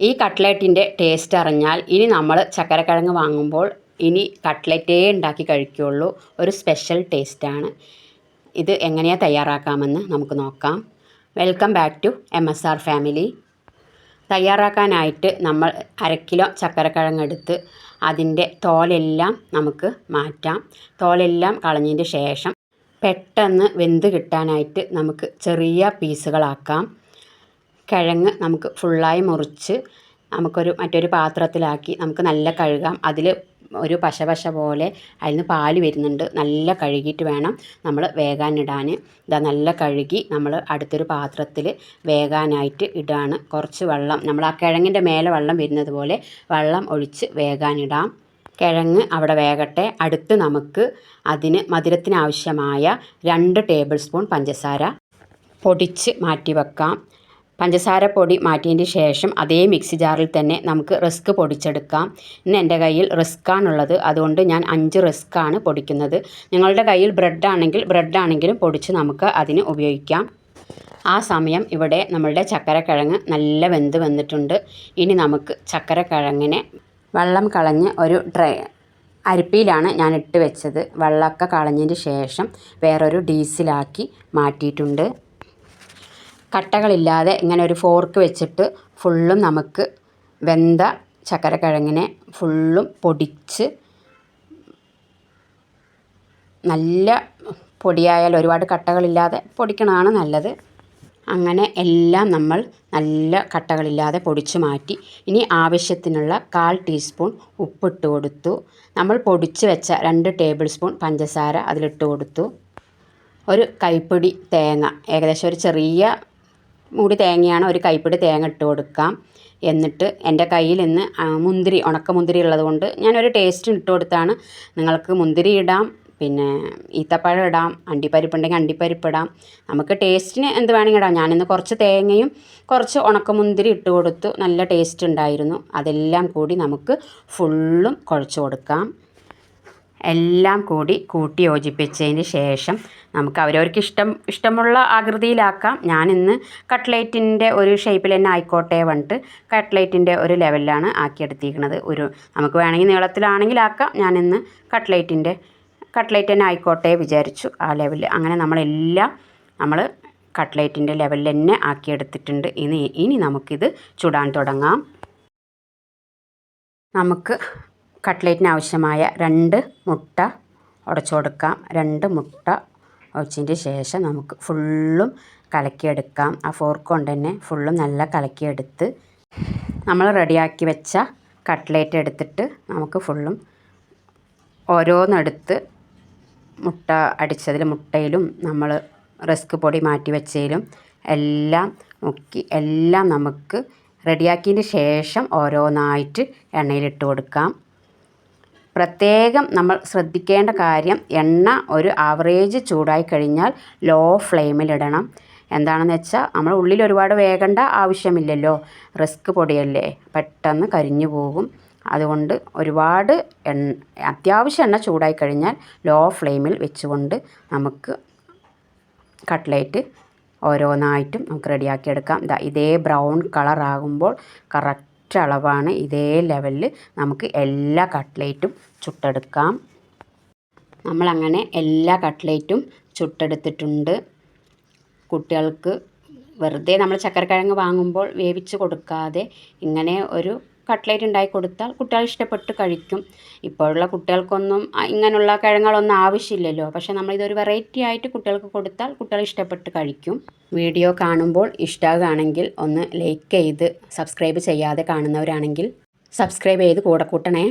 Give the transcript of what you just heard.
ഈ കട്ട്ലറ്റിന്റെ ടേസ്റ്റ് അറിഞ്ഞാൽ ഇനി നമ്മൾ ചക്കരക്കിഴങ്ങ് വാങ്ങുമ്പോൾ ഇനി കട്ട്ലറ്റേ ഉണ്ടാക്കി കഴിക്കുകയുള്ളൂ. ഒരു സ്പെഷ്യൽ ടേസ്റ്റാണ് ഇത് എങ്ങനെയാണ് തയ്യാറാക്കാമെന്ന് നമുക്ക് നോക്കാം. Welcome back to M S R family തയ്യാറാക്കാനായിട്ട് നമ്മൾ അരക്കിലോ കിലോ ചക്കരക്കിഴങ്ങ് എടുത്ത് അതിന്റെ തോലെല്ലാം നമുക്ക് മാറ്റാം. തോലെല്ലാം കളഞ്ഞതിന്റെ ശേഷം പെട്ടെന്ന് വെന്ത് കിട്ടാനായിട്ട് നമുക്ക് ചെറിയ പീസുകളാക്കാം. കിഴങ്ങ് നമുക്ക് ഫുള്ളായി മുറിച്ച് നമുക്കൊരു മറ്റൊരു പാത്രത്തിലാക്കി നമുക്ക് നല്ല കഴുകാം. അതിൽ ഒരു പശ പശ പോലെ അതിൽ നിന്ന് പാൽ വരുന്നുണ്ട്. നല്ല കഴുകിയിട്ട് വേണം നമ്മൾ വേകാനിടാൻ ഇതാ നല്ല കഴുകി നമ്മൾ അടുത്തൊരു പാത്രത്തിൽ വേകാനായിട്ട് ഇടാണ്. കുറച്ച് വെള്ളം നമ്മൾ ആ കിഴങ്ങിന്റെ മേലെ വെള്ളം വരുന്നത് പോലെ വെള്ളം ഒഴിച്ച് വേകാനിടാം. കിഴങ്ങ് അവിടെ വേകട്ടെ. അടുത്ത് നമുക്ക് അതിന് മധുരത്തിനാവശ്യമായ രണ്ട് ടേബിൾ സ്പൂൺ പഞ്ചസാര പൊടിച്ച് മാറ്റി വെക്കാം പഞ്ചസാര പൊടി മാറ്റിയതിന്റെ ശേഷം അതേ മിക്സി ജാറിൽ തന്നെ നമുക്ക് റിസ്ക് പൊടിച്ചെടുക്കാം. ഇന്ന് എന്റെ കയ്യിൽ റിസ്ക്കാണുള്ളത് അതുകൊണ്ട് ഞാൻ അഞ്ച് റിസ്ക്കാണ് പൊടിക്കുന്നത്. നിങ്ങളുടെ കയ്യിൽ ബ്രെഡ് ആണെങ്കിൽ ബ്രെഡ് ആണെങ്കിലും പൊടിച്ച് നമുക്ക് അതിന് ഉപയോഗിക്കാം. ആ സമയം ഇവിടെ നമ്മളുടെ ചക്കരക്കിഴങ്ങ് നല്ല വെന്ത് വന്നിട്ടുണ്ട്. ഇനി നമുക്ക് ചക്കരക്കിഴങ്ങിനെ വെള്ളം കളഞ്ഞ് ഒരു ഡ്രൈ അരിപ്പിയിലാണ് ഞാൻ ഇട്ട് വെച്ചത്. വെള്ളമൊക്കെ കളഞ്ഞതിന് ശേഷം വേറൊരു ഡീസിലാക്കി മാറ്റിയിട്ടുണ്ട്. കട്ടകളില്ലാതെ ഇങ്ങനെ ഒരു ഫോർക്ക് വെച്ചിട്ട് ഫുള്ളും നമുക്ക് വെന്ത ചക്കരക്കിഴങ്ങിനെ ഫുള്ളും പൊടിച്ച് നല്ല പൊടിയായാൽ ഒരുപാട് കട്ടകളില്ലാതെ പൊടിക്കണതാണ് നല്ലത്. അങ്ങനെ എല്ലാം നമ്മൾ നല്ല കട്ടകളില്ലാതെ പൊടിച്ചു മാറ്റി. ഇനി ആവശ്യത്തിനുള്ള കാൽ ടീസ്പൂൺ ഉപ്പിട്ട് കൊടുത്തു. നമ്മൾ പൊടിച്ച് വെച്ച രണ്ട് ടേബിൾ സ്പൂൺ പഞ്ചസാര അതിലിട്ട് കൊടുത്തു. ഒരു കൈപ്പിടി തേങ്ങ ഏകദേശം ഒരു ചെറിയ മൂടി തേങ്ങയാണ് ഒരു കൈപ്പിടി തേങ്ങ ഇട്ട് കൊടുക്കാം. എന്നിട്ട് എന്റെ കയ്യിൽ ഇന്ന് മുന്തിരി ഉണക്കമുന്തിരി ഉള്ളത് കൊണ്ട് ഞാനൊരു ടേസ്റ്റിന് ഇട്ട് കൊടുത്താണ്. നിങ്ങൾക്ക് മുന്തിരി ഇടാം പിന്നെ ഈത്തപ്പഴം ഇടാം അണ്ടിപ്പരിപ്പ് ഉണ്ടെങ്കിൽ അണ്ടിപ്പരിപ്പ് ഇടാം. നമുക്ക് ടേസ്റ്റിന് എന്ത് വേണമെങ്കിൽ ഇടാം. ഞാനിന്ന് കുറച്ച് തേങ്ങയും കുറച്ച് ഉണക്കമുന്തിരി ഇട്ട് കൊടുത്തു. നല്ല ടേസ്റ്റ് ഉണ്ടായിരുന്നു. അതെല്ലാം കൂടി നമുക്ക് ഫുള്ളും കുഴച്ച് കൊടുക്കാം. എല്ലാം കൂടി കൂട്ടി യോജിപ്പിച്ചതിന് ശേഷം നമുക്ക് അവരവർക്ക് ഇഷ്ടം ഇഷ്ടമുള്ള ആകൃതിയിലാക്കാം. ഞാനിന്ന് കട്ട്ലേറ്റിന്റെ ഒരു ഷേപ്പിൽ തന്നെ ആയിക്കോട്ടെ പറഞ്ഞിട്ട് കട്ട്ലേറ്റിന്റെ ഒരു ലെവലിലാണ് ആക്കിയെടുത്തിരിക്കുന്നത്. ഒരു നമുക്ക് വേണമെങ്കിൽ നീളത്തിലാണെങ്കിൽ ആക്കാം. ഞാനിന്ന് കട്ട്ലേറ്റിന്റെ കട്ട്ലേറ്റ് തന്നെ ആയിക്കോട്ടെ വിചാരിച്ചു ആ ലെവലിൽ. അങ്ങനെ നമ്മളെല്ലാം നമ്മൾ കട്ട്ലേറ്റിന്റെ ലെവലിൽ തന്നെ ആക്കിയെടുത്തിട്ടുണ്ട്. ഇനി ഇനി നമുക്കിത് ചുടാൻ തുടങ്ങാം. നമുക്ക് കട്ട്ലേറ്റിന് ആവശ്യമായ രണ്ട് മുട്ട ഉടച്ചു കൊടുക്കാം രണ്ട് മുട്ട ഉടച്ചതിന്റെ ശേഷം നമുക്ക് ഫുള്ളും കലക്കിയെടുക്കാം. ആ ഫോർക്ക് കൊണ്ട് തന്നെ ഫുള്ളും നല്ല കലക്കിയെടുത്ത് നമ്മൾ റെഡിയാക്കി വെച്ച കട്ട്ലേറ്റ് എടുത്തിട്ട് നമുക്ക് ഫുള്ളും ഓരോന്നെടുത്ത് മുട്ട അടിച്ചതിൽ മുട്ടയിലും നമ്മൾ റിസ്ക് പൊടി മാറ്റി വെച്ചതിലും എല്ലാം മുക്കി എല്ലാം നമുക്ക് റെഡിയാക്കിയതിന് ശേഷം ഓരോന്നായിട്ട് എണ്ണയിലിട്ട് കൊടുക്കാം. പ്രത്യേകം നമ്മൾ ശ്രദ്ധിക്കേണ്ട കാര്യം എണ്ണ ഒരു ആവറേജ് ചൂടായി കഴിഞ്ഞാൽ ലോ ഫ്ലെയിമിലിടണം എന്താണെന്ന് വെച്ചാൽ നമ്മൾ ഉള്ളിൽ ഒരുപാട് വേകേണ്ട ആവശ്യമില്ലല്ലോ. റിസ്ക് പൊടിയല്ലേ. പെട്ടെന്ന് കരിഞ്ഞു പോകും. അതുകൊണ്ട് ഒരുപാട് എണ്ണ അത്യാവശ്യം എണ്ണ ചൂടായി കഴിഞ്ഞാൽ ലോ ഫ്ലെയിമിൽ വെച്ചുകൊണ്ട് നമുക്ക് കട്ട്ലേറ്റ് ഓരോന്നായിട്ടും നമുക്ക് റെഡിയാക്കിയെടുക്കാം ഇതാ ബ്രൗൺ കളർ ആകുമ്പോൾ കറക്റ്റ് അളവാണ് ഇതേ ലെവലിൽ നമുക്ക് എല്ലാ കട്ട്ലേറ്റും ചുട്ടെടുക്കാം. നമ്മളങ്ങനെ എല്ലാ കട്ട്ലേറ്റും ചുട്ടെടുത്തിട്ടുണ്ട്. കുട്ടികൾക്ക് വെറുതെ നമ്മൾ ചക്കരക്കിഴങ്ങ് വാങ്ങുമ്പോൾ വേവിച്ച് കൊടുക്കാതെ ഇങ്ങനെ ഒരു കട്ട്ലേറ്റ് ഉണ്ടാക്കി കൊടുത്താൽ കുട്ടികൾ ഇഷ്ടപ്പെട്ട് കഴിക്കും. ഇപ്പോഴുള്ള കുട്ടികൾക്കൊന്നും ഇങ്ങനെയുള്ള കിഴങ്ങുകളൊന്നും ആവശ്യമില്ലല്ലോ. പക്ഷേ നമ്മളിതൊരു വെറൈറ്റി ആയിട്ട് കുട്ടികൾക്ക് കൊടുത്താൽ കുട്ടികൾ ഇഷ്ടപ്പെട്ട് കഴിക്കും. വീഡിയോ കാണുമ്പോൾ ഇഷ്ടമാകുകയാണെങ്കിൽ ഒന്ന് ലൈക്ക് ചെയ്ത് സബ്സ്ക്രൈബ് ചെയ്യാതെ കാണുന്നവരാണെങ്കിൽ സബ്സ്ക്രൈബ് ചെയ്ത് കൂടെ കൂട്ടണേ.